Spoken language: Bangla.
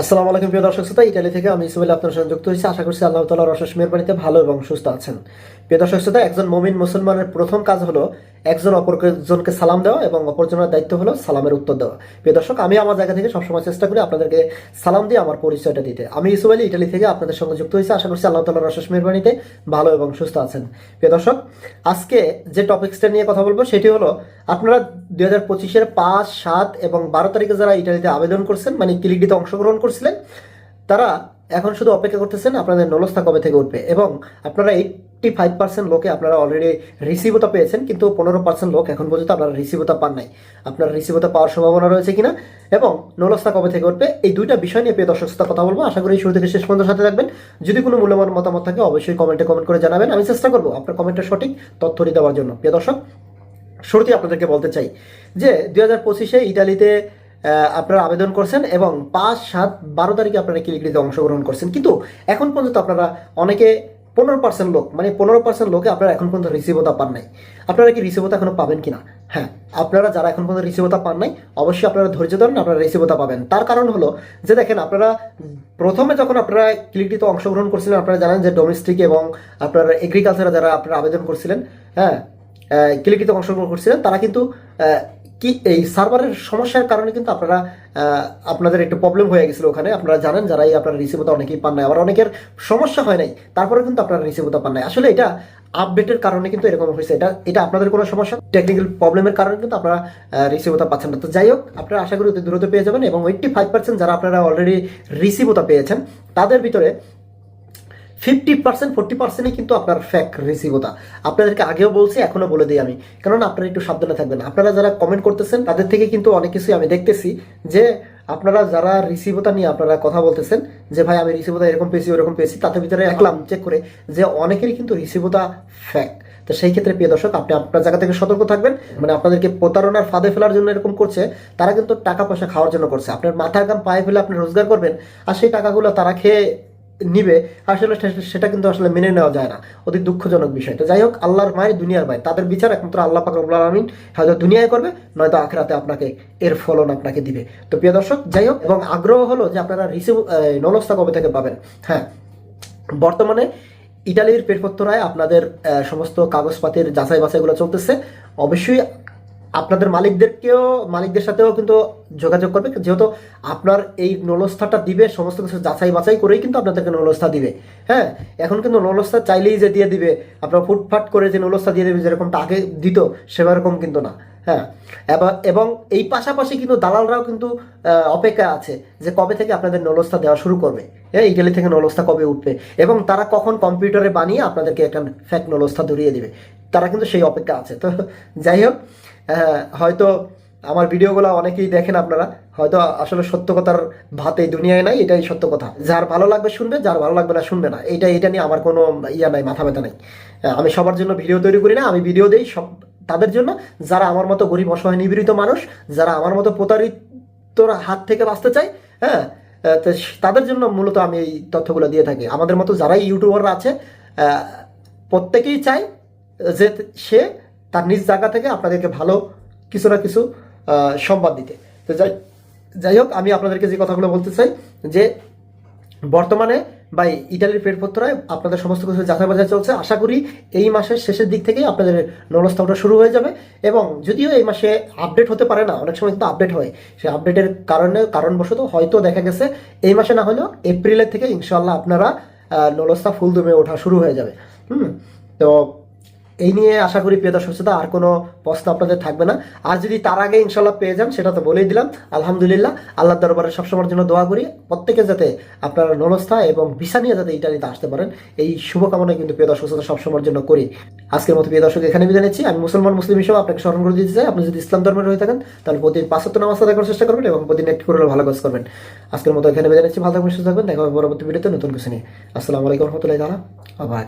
আসসালামু আলাইকুম প্রিয় দর্শক শ্রোতা, ইটালি থেকে আমি ইসমাইল আপনার সঙ্গে যুক্ত হয়েছি। আশা করছি আল্লাহ তালার অশেষ মেহরবানিতে ভালো এবং সুস্থ আছেন। প্রিয় দর্শক শ্রোতা, একজন মমিন মুসলমানের প্রথম কাজ হলো একজন অপরজনকে সালাম দেওয়া এবং অপরজনের দায়িত্ব হলো সালামের উত্তর দেওয়া। প্রিয় দর্শক, আমি আমার জায়গা থেকে সবসময় চেষ্টা করি আপনাদেরকে সালাম দিয়ে আমার পরিচয়টা দিতে। আমি ইসমাইল, ইটালি থেকে আপনাদের সঙ্গে যুক্ত হয়েছি। আশা করছি আল্লাহ তালার অশেষ মেহরবানিতে ভালো এবং সুস্থ আছেন। প্রিয় দর্শক, আজকে যে টপিক্সটা নিয়ে কথা বলব সেটি হলো, আপনারা দুই হাজার পঁচিশের পাঁচ, সাত এবং বারো তারিখে যারা ইটালিতে আবেদন করছেন মানে ক্লিকডিতে অংশগ্রহণ করছিলেন, তারা এখন শুধু অপেক্ষা করতেছেন আপনাদের নলস্থা কবে থেকে উঠবে। এবং আপনারা এইটটি ফাইভ পার্সেন্ট লোকে আপনারা অলরেডি রিসিভতা পেয়েছেন, কিন্তু পনেরো পার্সেন্ট লোক এখন পর্যন্ত আপনারা রিসিভতা পান নাই। আপনারা রিসিভতা পাওয়ার সম্ভাবনা রয়েছে কিনা এবং নলস্থা কবে থেকে উঠবে, এই দুইটা বিষয় নিয়ে পেয়ে দর্শক কথা বলব। আশা করি শুরু থেকে শেষ পর্যন্ত সাথে থাকবেন। যদি কোনো মূল্যবান মতামত থাকে, অবশ্যই কমেন্টে কমেন্ট করে জানাবেন। আমি চেষ্টা করব আপনার কমেন্টের সঠিক তথ্যটি দেওয়ার জন্য। প্রিয় দর্শক, শুরুতেই আপনাদেরকে বলতে চাই যে দুই হাজার পঁচিশে ইটালিতে আপনারা আবেদন করছেন এবং পাঁচ সাত বারো তারিখে আপনারা ক্লিকলিতে অংশগ্রহণ করছেন। কিন্তু এখন পর্যন্ত আপনারা অনেকে পনেরো পার্সেন্ট লোক মানে পনেরো পার্সেন্ট লোকে আপনারা এখন পর্যন্ত রিসিভতা পান নাই। আপনারা কি রিসিভতা এখনও পাবেন কিনা? হ্যাঁ আপনারা যারা এখন পর্যন্ত রিসিভতা পান নাই, অবশ্যই আপনারা ধৈর্য ধরেন আপনারা রিসিভতা পাবেন। তার কারণ হলো যে দেখেন, আপনারা প্রথমে যখন আপনারা ক্লিকটিতে অংশগ্রহণ করছিলেন, আপনারা জানেন যে ডোমেস্টিক এবং আপনার এগ্রিকালচারে যারা আপনারা আবেদন করছিলেন হ্যাঁ ক্লিকিতে অংশগ্রহণ করছিলেন, তারা কিন্তু কি এই সার্ভারের সমস্যার কারণে কিন্তু আপনারা আপনাদের একটু প্রবলেম হয়ে গেছিল ওখানে। আপনারা জানেন যারা এই আপনারা রিসিভতা অনেকেই পান নাই। আবার অনেকের সমস্যা হয় নাই তারপরে কিন্তু আপনারা রিসিভতা পান নাই। আসলে এটা আপডেটের কারণে কিন্তু এরকম হয়েছে। এটা এটা আপনাদের কোনো সমস্যা? টেকনিক্যাল প্রবলেমের কারণে কিন্তু আপনারা রিসিভতা পাচ্ছেন না। তো যাই হোক, আপনারা আশা করি অতি দ্রুত পেয়ে যাবেন এবং এইট্টি ফাইভ পার্সেন্ট যারা আপনারা অলরেডি রিসিভতা পেয়েছেন, তাদের ভিতরে ফিফটি পার্সেন্ট ফোর্টি পার্সেন্টই কিন্তু আপনার ফ্যাক রিসিভতা আপনাদেরকে আগেও বলছি এখনও বলে দিই আমি। কেননা আপনারা একটু সাবধানে থাকবেন। আপনারা যারা কমেন্ট করতেছেন তাদের থেকে কিন্তু অনেক কিছুই আমি দেখতেছি যে আপনারা যারা রিসিভতা নিয়ে আপনারা কথা বলতেছেন যে ভাই আমি রিসিভতা এরকম পেয়েছি ওরকম পেয়েছি তাদের ভিতরে দেখলাম চেক করে যে অনেকেরই কিন্তু রিসিভতা ফ্যাক তো সেই ক্ষেত্রে প্রিয় দর্শক আপনি আপনার জায়গা থেকে সতর্ক থাকবেন। মানে আপনাদেরকে প্রতারণার ফাঁদে ফেলার জন্য এরকম করছে তারা কিন্তু টাকা পয়সা খাওয়ার জন্য করছে। আপনার মাথার গাম পায়ে ফেলে আপনি রোজগার করবেন আর সেই টাকাগুলো তারা খেয়ে নিবে আসলে সেটা কিন্তু আসলে মেনে নেওয়া যায় না। অতি দুঃখজনক বিষয়। তো যাই হোক, আল্লাহর মায়ের দুনিয়ার ভাই তাদের বিচার একমাত্র আল্লাহ পাক রব্বুল আলামিন হয়তো দুনিয়ায় করবে, নয়তো আখেরাতে আপনাকে এর ফলন আপনাকে দিবে। তো প্রিয় দর্শক, যাই হোক, এবং আগ্রহ হলো যে আপনারা রিসিভ নলস্তা কবে থেকে পাবেন? হ্যাঁ বর্তমানে ইটালির পেরপত্তরায় আপনাদের সমস্ত কাগজপাতির যাচাই বাছাইগুলো চলতেছে। অবশ্যই আপনাদের মালিকদেরকেও মালিকদের সাথেও কিন্তু যোগাযোগ করবে। যেহেতু আপনার এই নলস্থাটা দিবে সমস্ত কিছু যাচাই বাছাই করেই কিন্তু আপনাদেরকে নলস্থা দিবে। হ্যাঁ এখন কিন্তু নলস্থা চাইলেই যে দিয়ে দিবে আপনার ফুটফাট করে যে নলস্থা দিয়ে দেবে যেরকমটা আগে দিত সেরকম কিন্তু না। হ্যাঁ এবং এই পাশাপাশি কিন্তু দালালরাও কিন্তু আহ, অপেক্ষায় আছে যে কবে থেকে আপনাদের নলস্থা দেওয়া শুরু করবে। হ্যাঁ ইটালি থেকে নলস্থা কবে উঠবে? এবং তারা কখন কম্পিউটারে বানিয়ে আপনাদেরকে একটা ফ্যাক নলস্থা ধরিয়ে দিবে? তারা কিন্তু সেই অপেক্ষা আছে। তো যাই হোক হয়তো আমার ভিডিওগুলো অনেকেই দেখেন আপনারা। হয়তো আসলে সত্য কথার ভাত এই দুনিয়ায় নাই, এটাই সত্য কথা। যার ভালো লাগবে শুনবে, যার ভালো লাগবে না শুনবে না। এটা এটা নিয়ে আমার কোনো ইয়া নাই, মাথা ব্যথা নাই। আমি সবার জন্য ভিডিও তৈরি করি না, আমি ভিডিও দিই সব তাদের জন্য। যারা আমার মতো গরিব, অসহায় নিপীড়িত মানুষ, যারা আমার মতো প্রতারিতর হাত থেকে বাঁচতে চায় হ্যাঁ তো তাদের জন্য মূলত আমি এই তথ্যগুলো দিয়ে থাকি। আমাদের মতো যারাই ইউটিউবাররা আছে প্রত্যেকেই চায় যে সে তার নিজ জায়গা থেকে আপনাদেরকে ভালো কিছু না কিছু সংবাদ দিতে। তো যাই যাই হোক, আমি আপনাদেরকে যে কথাগুলো বলতে চাই, যে বর্তমানে বা ইটালির পেটপত্রায় আপনাদের সমস্ত কিছু যাচাই বাছাই চলছে। আশা করি এই মাসের শেষের দিক থেকেই আপনাদের নলস্থা ওঠা শুরু হয়ে যাবে এবং যদিও এই মাসে আপডেট হতে পারে না, অনেক সময় কিন্তু আপডেট হয়। সেই আপডেটের কারণে, কারণবশত হয়তো দেখা গেছে, এই মাসে না হলেও এপ্রিলের থেকে ইনশাল্লাহ আপনারা নলস্থা ফুল দমে ওঠা শুরু হয়ে যাবে। হুম, তো এই নিয়ে আশা করি প্রিয় দর্শক শ্রোতা, আর কোনো প্রশ্ন আপনাদের থাকবে না। আর যদি তার আগে ইনশাল্লাহ পেয়ে যান, সেটা তো বলেই দিলাম। আলহামদুলিল্লাহ আল্লাহ দরবারে সবসময়ের জন্য দোয়া করি। প্রত্যেকে যাতে আপনার নলস্থা এবং ভিসা নিয়ে যাতে ইটালিতে আসতে পারেন, এই শুভকামনা কিন্তু প্রিয় দর্শক শ্রোতা সবসময়ের জন্য করি। আজকের মতো প্রিয় দর্শক এখানে বিদায় নিচ্ছি। আমি মুসলমান, মুসলিম হিসেবে আপনাকে স্মরণ করে দিতে চাই, আপনি যদি ইসলাম ধর্মের হয়ে থাকেন, তাহলে প্রতিদিন পাঁচত্ব নামাজ আদায় করার চেষ্টা করবেন এবং প্রতিদিন একটু করে ভালো কাজ করবেন। আজকের মতো এখানে বিদায় নিচ্ছি। ভালো থাকবেন, সুস্থ থাকবেন। দেখা হবে পরবর্তী ভিডিওতে নতুন কিছু নিয়ে। আসসালামু আলাইকুম রহমতুল্লাহ তালা আবার